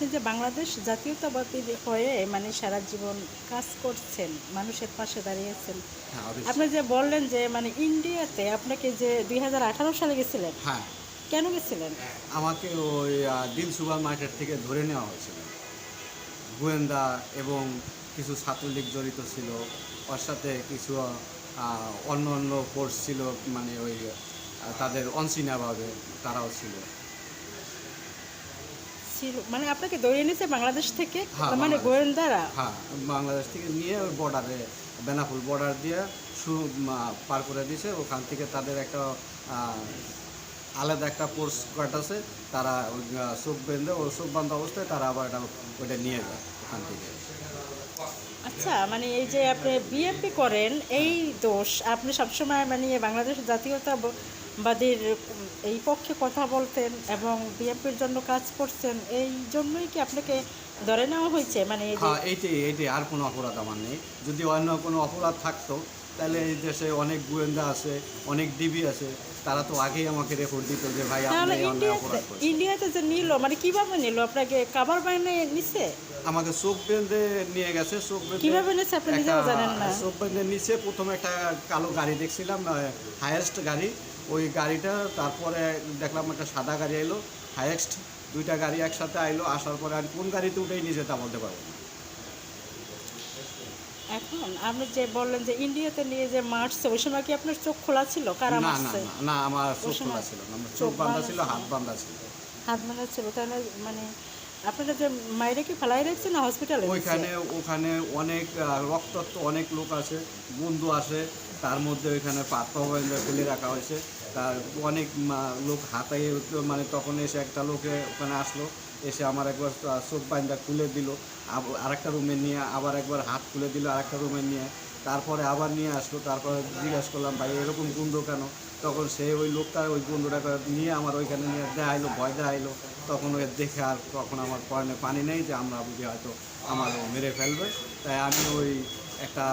আপনি যে বাংলাদেশ জাতীয়তাবাদী হয়ে মানে সারা জীবন কাজ করছেন মানুষের পাশে দাঁড়িয়েছেন হ্যাঁ আপনি যে বললেন যে মানে ইন্ডিয়াতে আপনাকে যে দু হাজার আঠারো সালে গেছিলেন হ্যাঁ। কেন গেছিলেন? আমাকে ওই দিল সুপার মার্কেট থেকে ধরে নেওয়া হয়েছিল। গোয়েন্দা এবং কিছু ছাত্রলীগ জড়িত ছিল ওর সাথে কিছু অন্য অন্য ফোর্স ছিল মানে ওই তাদের অনসিনাভাবে তারাও ছিল। ছিল। মানে আপনাকে দৌড়িয়ে নিয়েছে বাংলাদেশ থেকে? হ্যাঁ, মানে গোয়েন্দারা? হ্যাঁ বাংলাদেশ থেকে নিয়ে ওই বর্ডারে বেনাফুল বর্ডার দিয়ে শুরু পার করে দিয়েছে ওখান থেকে তাদের একটা আলাদা একটা পোর্স কাট আছে। তারা চোখ বেঁধে ও চোখ বান্ধা অবস্থায় তারা আবার এটা ওইটা নিয়ে যায় ওখান থেকে। আচ্ছা মানে এই যে আপনি বিএনপি করেন এই দোষ আপনি সবসময় মানে বাংলাদেশ জাতীয়তাবাদীর এই পক্ষে কথা বলতেন এবং বিএনপির জন্য কাজ করছেন এই জন্যই কি আপনাকে ধরে নেওয়া হয়েছে? মানে হ্যাঁ এইটাই এইটাই আর কোনো অপরাধ আমার নেই। যদি অন্য কোনো অপরাধ থাকতো তাহলে এই দেশে অনেক গোয়েন্দা আছে অনেক ডিবি আছে তারা তো আগেই আমাকে রেকর্ড দিত যে ভাই আপনি ইন্ডিয়াতে যে নিল মানে কীভাবে নিল? আপনাকে কাবার বাইনে নিছে? আমাকে চোখ বেঁধে নিয়ে গেছে চোখ বেঁধে কীভাবে নিছে আপনি নিজেও জানেন না? চোখ বেঁধে নিচে প্রথমে একটা কালো গাড়ি দেখছিলাম হায়েস্ট গাড়ি। ওই গাড়িটা তারপরে দেখলাম একটা সাদা গাড়ি এলো হায়েস্ট দুইটা গাড়ি একসাথে আইলো আসার পরে আর কোন গাড়িতে উঠেই নিজে তা বলতে পারব না। এখন আপনি যে বললেন যে ইন্ডিয়াতে নিয়ে যে মারছে ওই সময় কি আপনার চোখ খোলা ছিল? কারা মারছে না, না আমার চোখ খোলা ছিল আমার চোখ বাঁধা বাঁধা ছিল। হাত বাঁধা ছিল। হাত মারা ছিল তাহলে মানে আপনারা যে মায়েরা ফেলাই রাখছে না হসপিটালে ওইখানে, ওখানে অনেক রক্তাক্ত অনেক লোক আছে, বন্ধু আসে তার মধ্যে ওইখানে পাত্র ফেলে রাখা হয়েছে। তার অনেক লোক হাতায় মানে তখন এসে একটা লোকে ওখানে আসলো, এসে আমার একবার চোখ বাইন্দা খুলে দিল আর একটা রুমে নিয়ে, আবার একবার হাত খুলে দিল আর একটা রুমে নিয়ে, তারপরে আবার নিয়ে আসলো, তারপরে জিজ্ঞাসা করলাম, ভাই, এরকম গুন্ড কেন? তখন সে ওই লোকটা ওই বন্ধুটাকে নিয়ে আমার ওইখানে নিয়ে দেখাইলো, ভয় দেখাইলো। তখন ওই দেখে আর তখন আমার পরনে পানি নেই যে আমরা বুঝি হয়তো আমার মেরে ফেলবে। তাই আমি ওই একটা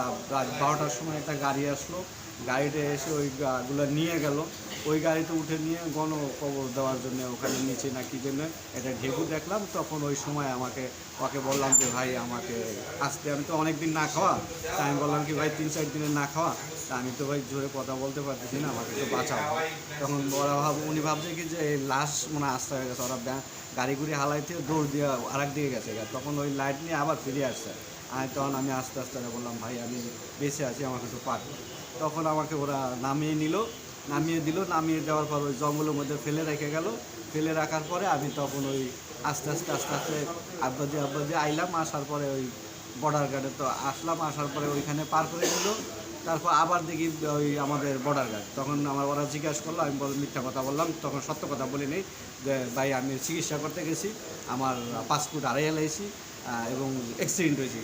বারোটার সময় একটা গাড়ি আসলো। গাড়িতে এসে ওই গুলো নিয়ে গেল। ওই গাড়িতে উঠে নিয়ে গণ কবর দেওয়ার জন্য ওখানে নিচে না কি জন্য এটা ঢেকু দেখলাম। তখন ওই সময় আমাকে, ওকে বললাম যে, ভাই, আমাকে আসতে, আমি তো অনেক দিন না খাওয়া। তাই আমি বললাম কি, ভাই, তিন, চার দিনের না খাওয়া? তা আমি তো ভাই জোরে কথা বলতে পারতেছি না, আমাকে একটু বাঁচাও। তখন ওরা ভাব, উনি ভাবছে কি যে, এই লাশ মানে আসতে হয়ে গেছে, ওরা গাড়ি গুড়ি হালাইতে দৌড় দিয়ে আরেক দিকে গেছে তখন ওই লাইট নিয়ে আবার ফিরে আসছে। আর তখন আমি আস্তে আস্তে বললাম, ভাই, আমি বেঁচে আছি, আমার পার। করো। তখন আমাকে ওরা নামিয়ে নিল, নামিয়ে দিল, নামিয়ে দেওয়ার পর ওই জঙ্গলের মধ্যে ফেলে রেখে গেল। ফেলে রাখার পরে আমি তখন ওই আস্তে আস্তে আস্তে আস্তে আব্বা দিয়ে আব্বা দিয়ে আইলাম, আসার পরে ওই বর্ডার গার্ডে তো আসলাম, আসার পরে ওইখানে পার করে দিল তারপর আবার দেখি ওই আমাদের বর্ডার গার্ড তখন আমার ওরা জিজ্ঞাসা করল, আমি বল মিথ্যা কথা বললাম। তখন সত্য কথা বলি নেই যে, ভাই, আমি চিকিৎসা করতে গেছি, আমার পাসপোর্ট আড়াই এলাইছি এবং অ্যাক্সিডেন্ট হয়েছে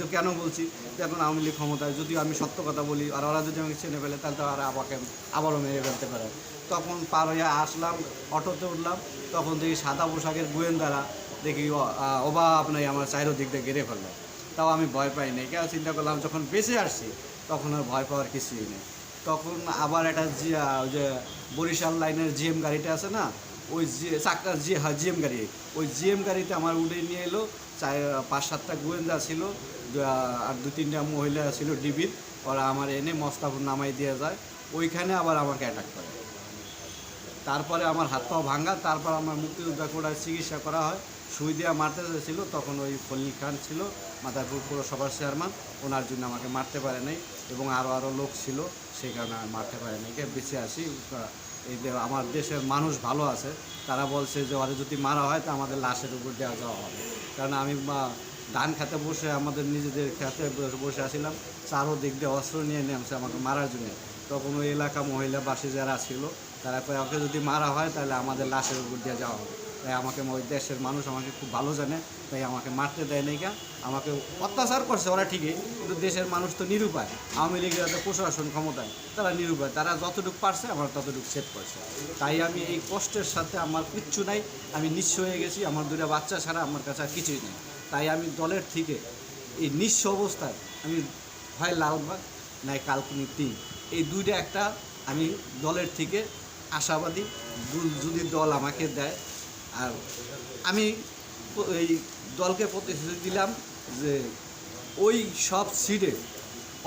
তো কেন বলছি? যে এখন আওয়ামী লীগ ক্ষমতায় যদি আমি সত্য কথা বলি, আর ওরা যদি আমাকে চিনে ফেলে, তাহলে তো আর আমাকে আবারও মেরে ফেলতে পারে। তখন পার হয়ে আসলাম, অটোতে উঠলাম, তখন দেখি সাদা পোশাকের গোয়েন্দারা দেখি অভাব নাই আমার চাইরো দিক দিয়ে ঘিরে ফেলল। তাও আমি ভয় পাই নাই। কেন চিন্তা করলাম, যখন বেঁচে আসছি, তখন আর ভয় পাওয়ার কিছুই নেই। তখন আবার একটা যে বরিশাল লাইনের জিএম গাড়িটা আছে না ওই জি চাকা হ্যাঁ জিএম গাড়ি, ওই জিএম গাড়িতে আমার উড়ে নিয়ে এলো, চার, পাঁচ, সাতটা গোয়েন্দা ছিল আর দু, তিনটা মহিলা ছিল ডিবির, ওরা আমার এনে মস্তাপুর নামাই দিয়ে যায়, ওইখানে আবার আমাকে অ্যাটাক করে। তারপরে আমার হাত পা ভাঙা, তারপর আমার মুক্তিযোদ্ধা কোটায় চিকিৎসা করা হয়, সুই দেওয়া মারতে ছিল তখন ওই ফলিল খান ছিল, মাদারপুর পৌরসভার চেয়ারম্যান, ওনার জন্য আমাকে মারতে পারে নাই, এবং আরও আরও লোক ছিল, সেই কারণে মারতে পারে নাই বেঁচে আসি এই আমার দেশের মানুষ ভালো আছে, তারা বলছে যে ওরা যদি মারা হয় তো আমাদের লাশের উপর দেওয়া যাওয়া হবে। কারণ আমি ধান খেতে বসে আমাদের নিজেদের খেতে বসে- আসিলাম আসছিলাম চারো দিক দিয়ে অস্ত্র নিয়ে নেমছে আমাকে মারার জন্য। তখন ওই এলাকা মহিলাবাসী যারা ছিল, তারা ওকে যদি মারা হয় তাহলে আমাদের লাশের উপর দিয়ে যাওয়া হবে। তাই আমাকে ওই দেশের মানুষ আমাকে খুব ভালো জানে, তাই আমাকে মারতে দেয় নাই কা আমাকে অত্যাচার করছে ওরা ঠিকই, কিন্তু দেশের মানুষ তো নিরুপায়। আওয়ামী লীগের তো প্রশাসন ক্ষমতায়, তারা নিরুপায়। তারা যতটুকু পারছে, আমার ততটুকু সেভ করছে। তাই আমি এই কষ্টের সাথে আমার কিচ্ছু নাই, আমি নিঃস্ব হয়ে গেছি, আমার দুটা বাচ্চা ছাড়া আমার কাছে আর কিছুই নেই। তাই আমি দলের থেকে এই নিঃস্ব অবস্থায় আমি হয় লালবাগ, নাই কালকিনি তিন। এই দুইটা একটা আমি দলের থেকে আশাবাদী যদি দল আমাকে দেয় আর আমি এই দলকে প্রতিশ্রুতি দিলাম যে ওই সব সিটে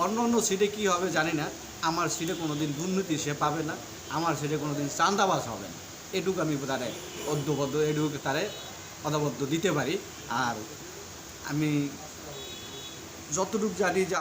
অন্য অন্য সিটে কী হবে জানি না। আমার সিটে কোনো দিন দুর্নীতি সে পাবে না, আমার সিটে কোনো দিন চান্দাবাজ হবে না। এটুকু আমি তারে অদ্যবদ্ধ এটুকু তারে অদাবদ্ধ দিতে পারি। আর আমি যতটুকু জানি যে